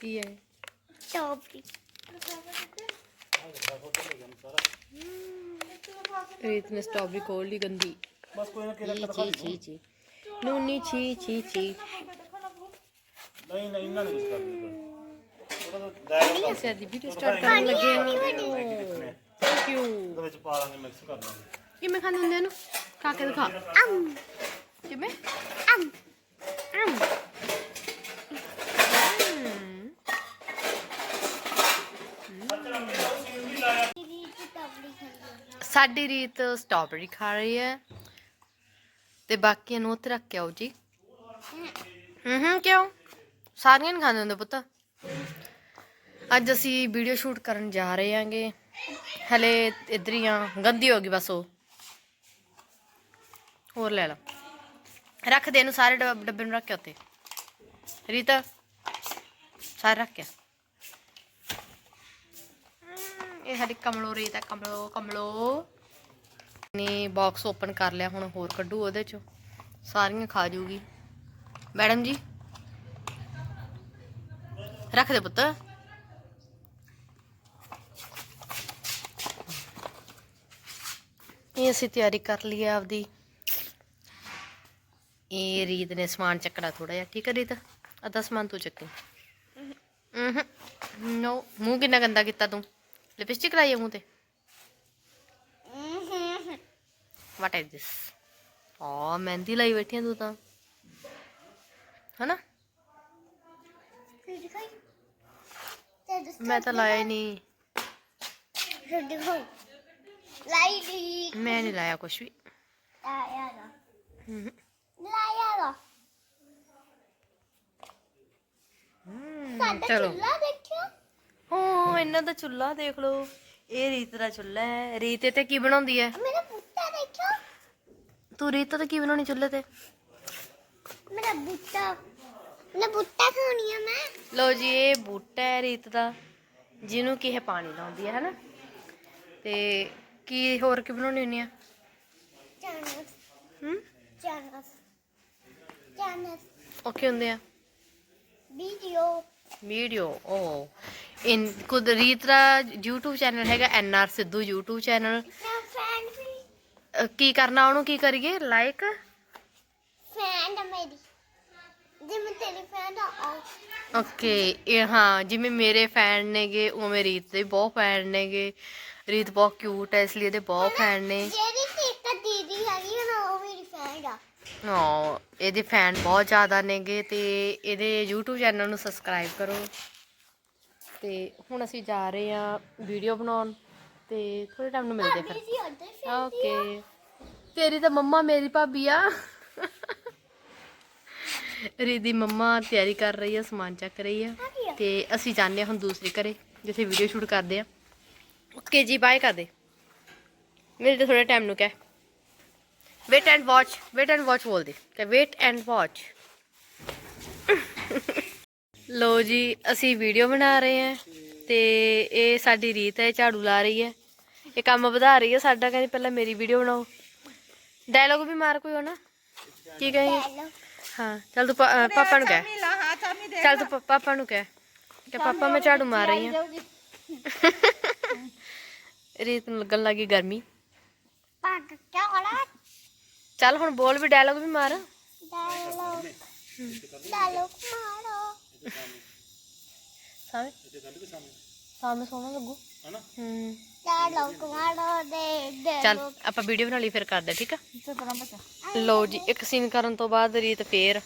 ਕੀ ਹੈ? ਟੋਪੀ। ਰੀਤ ਨੇ ਸਟ੍ਰਾਬੇਰੀ ਖੋਲ ਲਈ ਗੰਦੀ। ਬਸ ਕੋਈ ਨਾ ਚੀ ਚੀ ਚੀ ਨੂਨੀ ਚੀ ਚੀ ਚੀ ਨਹੀਂ ਨਹੀਂ ਇਹਨਾਂ ਨੇ ਕੁਝ ਕਰ ਦਿੱਤਾ ਉਹਦਾ ਡਾਇਰੈਕਟ ਅਸੀਂ ਅੱਜ ਵੀਡੀਓ ਸਟਾਰਟ ਕਰਨ ਲੱਗੇ ਹਾਂ। ਉਹਦੇ ਥੈਂਕ ਯੂ ਵਿੱਚ ਪਾ ਲਾਂਗੇ ਮਿਕਸ ਕਰ ਲਾਂਗੇ। ਕਿਵੇਂ ਖਾਂਦੇ ਹੁੰਦੇ ਇਹਨੂੰ? ਖਾ ਕੇ ਦਿਖਾ। ਅਮ ਕਿਵੇਂ? ਅਮ ਅਮ ਦੀਦੀ ਤੂੰ ਟੋਪੀ ਖਾਈ ਸਾਡੀ ਰੀਤ ਸਟ੍ਰਾਬੇਰੀ ਖਾ ਰਹੀ ਹੈ। ਤੇ ਬਾਕੀਆਂ ਨੂੰ ਉੱਥੇ ਰੱਖ ਕੇ ਆਓ ਜੀ। ਹੂੰ ਹੂੰ, ਕਿਉਂ? ਸਾਰੀਆਂ ਨਹੀਂ ਖਾਂਦੇ ਹੁੰਦੇ ਪੁੱਤ। ਅੱਜ ਅਸੀਂ ਵੀਡੀਓ ਸ਼ੂਟ ਕਰਨ ਜਾ ਰਹੇ ਆਂਗੇ ਹਲੇ ਇੱਧਰ ਹੀ ਆ, ਗੰਦੀ ਹੋ ਗਈ ਬਸ ਉਹ। ਹੋਰ ਲੈ ਲਾ। ਰੱਖ ਦੇ ਇਹਨੂੰ ਸਾਰੇ ਡੱਬ- ਡੱਬੇ ਨੂੰ ਰੱਖ ਕੇ ਉੱਤੇ ਰੀਤਾ, ਸਾਰੇ ਰੱਖ ਕੇ ਆ। ਹਮ, ਇਹ ਸਾਡੀ ਕਮਲੋ ਰੀਤ ਹੈ ਕਮਲੋ ਕਮਲੋ। ਨੇ ਬਾਕਸ ਓਪਨ ਕਰ ਲਿਆ ਹੁਣ ਹੋਰ ਕੱਢੂ ਉਹਦੇ ਚੋਂ। ਸਾਰੀਆਂ ਖਾ ਜੂਗੀ। ਮੈਡਮ ਜੀ ਰੱਖ ਦੇ ਪੁੱਤ। ਇਹ ਅਸੀਂ ਤਿਆਰੀ ਕਰ ਲਈ ਹੈ ਆਪਦੀ। ਇਹ ਰੀਤ ਨੇ ਸਮਾਨ ਚੱਕਣਾ ਥੋੜਾ ਜਿਹਾ। ਠੀਕ ਹੈ ਰੀਤ? ਅੱਧਾ ਸਮਾਨ ਤੂੰ ਚੱਕੀ। ਹੂੰ ਨੋ ਮੂੰਹ ਕਿੰਨਾ ਗੰਦਾ ਕੀਤਾ ਤੂੰ? ਲਿਪਸਟਿਕ ਲਾਈ ਹੈ ਮੂੰਹ ਤੇ ਵਾਟ ਇਜ਼ ਦਿਸ ਆ ਮਹਿੰਦੀ ਲਾਈ ਬੈਠੀ ਆਂ ਤੂੰ ਤਾਂ ਹਨਾ ਮੈਂ ਤਾਂ ਲਾਇਆ ਹੀ ਨਹੀਂ ਲਾਈ ਦੀ ਮੈਂ ਨਹੀਂ ਲਾਇਆ ਕੁਛ ਵੀ ਲਾਇਆ ਦਾ ਲਾਇਆ ਦਾ ਚਲੋ ਇਹਨਾਂ ਦਾ ਚੁੱਲ੍ਹਾ ਦੇਖ ਲਓ। ਇਹ ਰੀਤ ਦਾ ਚੁੱਲ੍ਹਾ ਹੈ। ਰੀਤ ਤੇ ਕੀ ਬਣਾਉਂਦੀ ਹੈ? ਮੇਰਾ ਬੁੱਤਾ ਦੇਖਿਓ ਤੂੰ ਰੀਤ ਤੇ ਕੀ ਬਣਾਉਣੀ ਚੁੱਲ੍ਹੇ ਤੇ? ਮੇਰਾ ਬੁੱਤਾ ਮੇਰਾ ਬੁੱਤਾ ਖਾਣੀ ਆ ਮੈਂ। ਲਓ ਜੀ ਇਹ ਬੂਟਾ ਹੈ ਰੀਤ ਦਾ ਜਿਹਨੂੰ ਕਿ ਇਹ ਪਾਣੀ ਲਾਉਂਦੀ ਹੈ ਹਨਾ? ਤੇ ਕੀ ਹੋਰ ਕੀ ਬਣਾਉਣੀ ਹੁੰਦੀ ਆ? ਚਾਨਸ ਹੂੰ? ਚਾਨਸ ਚਾਨਸ ਉਹ ਕੀ ਹੁੰਦੇ ਆ। ਵੀਡੀਓ ਵੀਡੀਓ ਓ ਇਨ ਕੁਦ ਰੀਤ ਦਾ YouTube ਚੈਨਲ ਹੈਗਾ ਐਨਆਰ ਸਿੱਧੂ YouTube ਚੈਨਲ ਕੀ ਕਰਨਾ ਉਹਨੂੰ ਕੀ ਕਰੀਏ? ਲਾਈਕ ਫੈਨ ਮੇਰੀ। ਜਿਵੇਂ ਤੇਰੀ ਫੈਨ ਆ ਓਕੇ ਇਹ ਹਾਂ ਜਿਵੇਂ ਮੇਰੇ ਫੈਨ ਨੇਗੇ ਉਵੇਂ ਰੀਤ ਦੇ ਬਹੁਤ ਫੈਨ ਨੇਗੇ। ਰੀਤ ਬਹੁਤ ਕਿਊਟ ਹੈ ਇਸ ਲਈ ਇਹਦੇ ਬਹੁਤ ਫੈਨ ਨੇ। ਜਿਹੜੀ ਤੇ ਇੱਕ ਦੀਦੀ ਹੈਗੀ ਆ ਨਾ ਉਹ ਮੇਰੀ ਫੈਨ ਆ। ਹਾਂ ਇਹਦੇ ਫੈਨ ਬਹੁਤ ਜ਼ਿਆਦਾ ਨੇਗੇ ਤੇ ਇਹਦੇ YouTube ਚੈਨਲ ਨੂੰ ਸਬਸਕ੍ਰਾਈਬ ਕਰੋ। ਤੇ ਹੁਣ ਅਸੀਂ ਜਾ ਰਹੇ ਹਾਂ ਵੀਡੀਓ ਬਣਾਉਣ ਤੇ ਥੋੜੇ ਟਾਈਮ ਨੂੰ ਮਿਲਦੇ ਫਿਰ। ਦੀਦੀ ਉੱਧਰ ਫਿਰ ਓਕੇ ਤੇਰੀ ਤਾਂ ਮੰਮਾ ਮੇਰੀ ਭਾਬੀ ਆ। ਰੀਦੀ ਮੰਮਾ ਤਿਆਰੀ ਕਰ ਰਹੀ ਆ ਸਮਾਨ ਚੱਕ ਰਹੀ ਆ। ਤੇ ਅਸੀਂ ਜਾਂਦੇ ਹਾਂ ਹੁਣ ਦੂਸਰੇ ਘਰੇ ਜਿੱਥੇ ਵੀਡੀਓ ਸ਼ੂਟ ਕਰਦੇ ਆ। ਓਕੇ ਜੀ ਬਾਏ ਕਰ ਦੇ ਮਿਲਦੇ ਥੋੜੇ ਟਾਈਮ ਨੂੰ ਕਹਿ। Wait and watch wait and watch ਬੋਲ ਦੇ ਕਿ ਵੇਟ ਐਂਡ ਵਾਚ ਲੋ ਜੀ ਅਸੀਂ ਵੀਡੀਓ ਬਣਾ ਰਹੇ ਹਾਂ ਤੇ ਇਹ ਸਾਡੀ ਰੀਤ ਹੈ ਝਾੜੂ ਲਾ ਰਹੀ ਹੈ। ਇਹ ਕੰਮ ਵਧਾ ਰਹੀ ਹੈ ਸਾਡਾ ਕਹਿੰਦੀ ਪਹਿਲਾਂ ਮੇਰੀ ਵੀਡੀਓ ਬਣਾਓ। ਡਾਇਲੋਗ ਵੀ ਮਾਰ ਕੋਈ ਹੋਣਾ ਕੀ ਕਹੇ ਹਾਂ ਚੱਲ ਤੂੰ ਪਾਪਾ ਨੂੰ ਕਹਿ। ਚੱਲ ਤੂੰ ਪਾਪਾ ਨੂੰ ਕਹਿ। ਕਿ ਪਾਪਾ ਮੈਂ ਝਾੜੂ ਮਾਰ ਰਹੀ ਹਾਂ। ਰੀਤ ਨੂੰ ਲੱਗਣ ਲੱਗੀ ਗਰਮੀ। ਪੱਗ ਕਿਆ ਵਾਲਾ ਚੱਲ ਹੁਣ ਬੋਲ ਵੀ ਡਾਇਲੋਗ ਵੀ ਮਾਰ। ਡਾਲੋ ਮਾਰੋ ਸਾਵੇਂ ਸਾਵੇਂ ਸੋਹਣਾ ਲੱਗੂ। ਹਨਾ ਹੂੰ ਡਾਲੋ ਮਾਰੋ ਦੇ ਦੇ ਚੱਲ ਆਪਾਂ ਵੀਡੀਓ ਬਣਾ ਲਈ ਫਿਰ ਕਰਦੇ ਠੀਕ ਆ? ਲਓ ਜੀ ਇੱਕ ਸੀਨ ਕਰਨ ਤੋਂ ਬਾਅਦ ਰੀਤ ਫੇਰ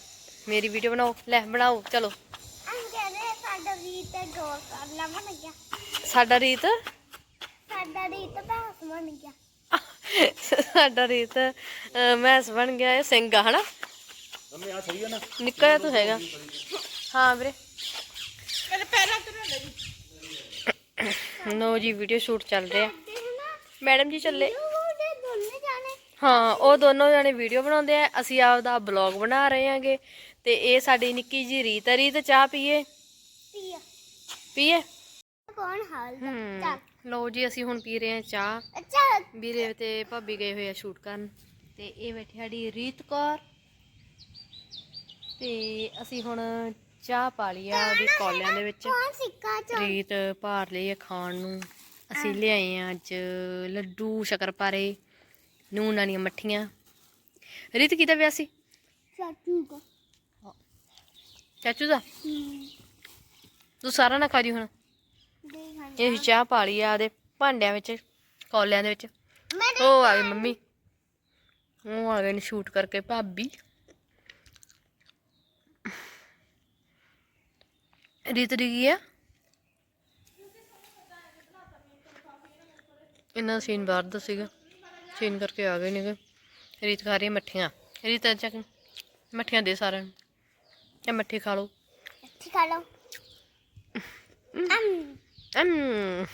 ਮੇਰੀ ਵੀਡੀਓ ਬਣਾਓ। ਲੈ ਬਣਾਓ ਚਲੋ। ਸਾਡਾ ਵੀ ਤੇ ਗੋਲ ਕਰ ਲਾ ਬਣ ਗਿਆ ਸਾਡਾ ਰੀਤ ਸਾਡਾ ਵੀ ਤੇ ਬਾਸ ਬਣ ਗਿਆ ਸਾਡਾ ਰੀਤ ਮੈਸ ਬਣ ਗਿਆ ਇਹ ਸਿੰਘ ਆ ਹਨਾ? ਮੰਮੀ ਆ ਸਹੀ ਹੈ ਨਾ? ਨਿੱਕਾ ਜਿਹਾ ਤੂੰ ਹੈਗਾ। ਹਾਂ ਵੀਰੇ। ਨੋ ਜੀ? ਵੀਡੀਓ ਸ਼ੂਟ ਚੱਲ ਰਿਹਾ ਤੇ ਨਾ ਮੈਡਮ ਜੀ ਚੱਲੇ। ਉਹਦੇ ਦੋਨੇ ਜਾਣੇ। ਹਾਂ ਉਹ ਦੋਨੋਂ ਜਣੇ ਵੀਡੀਓ ਬਣਾਉਂਦੇ ਆ। ਅਸੀਂ ਆਪਦਾ ਬਲੌਗ ਬਣਾ ਰਹੇ ਹਾਂਗੇ ਤੇ ਇਹ ਸਾਡੀ ਨਿੱਕੀ ਜੀ ਰੀਤ ਰੀਤ ਚਾਹ ਪੀਏ? ਪੀਆ। ਪੀਏ? ਕੌਣ ਹਾਲ ਦਾ ਹੂੰ ਲਓ ਜੀ ਅਸੀਂ ਹੁਣ ਪੀ ਰਹੇ ਹਾਂ ਚਾਹ। ਅੱਛਾ ਵੀਰੇ ਤੇ ਭਾਬੀ ਗਏ ਹੋਏ ਆ ਸ਼ੂਟ ਕਰਨ। ਤੇ ਇਹ ਬੈਠੀ ਸਾਡੀ ਰੀਤ ਕੌਰ। ਤੇ ਅਸੀਂ ਹੁਣ ਚਾਹ ਪਾ ਲਈ ਆ ਉਹਦੇ ਕੌਲਿਆਂ ਦੇ ਵਿੱਚ। ਕੌਣ ਸਿੱਕਾ ਚ ਰੀਤ ਭਾਰ ਲਈ ਆ ਖਾਣ ਨੂੰ। ਅਸੀਂ ਲਿਆਏ ਆ ਅੱਜ ਲੱਡੂ ਸ਼ਕਰਪਾਰੇ ਨੂਨ ਵਾਲੀਆਂ ਮੱਠੀਆਂ। ਰੀਤ ਕਿਹਦਾ ਵਿਆਹ ਸੀ? ਚਾਚੂ ਕੋ ਚਾਚੂ ਦਾ? ਤੂੰ ਸਾਰਾ ਨਾ ਖਾ ਜੀ ਹੁਣ। ਇਹ ਚਾਹ ਪਾ ਲਈ ਆ ਉਹਦੇ ਭਾਂਡਿਆਂ ਵਿੱਚ ਕੌਲਿਆਂ ਦੇ ਵਿੱਚ। ਉਹ ਆ ਗਈ ਮੰਮੀ। ਉਹ ਆ ਗਏ ਨੇ ਸ਼ੂਟ ਕਰਕੇ ਭਾਬੀ। ਰੀਤ ਕੀ ਆ? ਇਹਨਾਂ ਸੀਨ ਬਾਹਰ ਦਾ ਸੀਗਾ। ਸੀਨ ਕਰਕੇ ਆ ਗਏ ਨੇਗੇ। ਰੀਤ ਖਾ ਰਹੀ ਮੱਠੀਆਂ। ਰੀਤ ਚੱਕ ਮੱਠੀਆਂ ਦੇ ਸਾਰਿਆਂ ਨੂੰ। ਇਹ ਮੱਠੀ ਖਾ ਲਓ। ਠੀਕ ਆ ਲਓ। ਅਮ। ਅਮ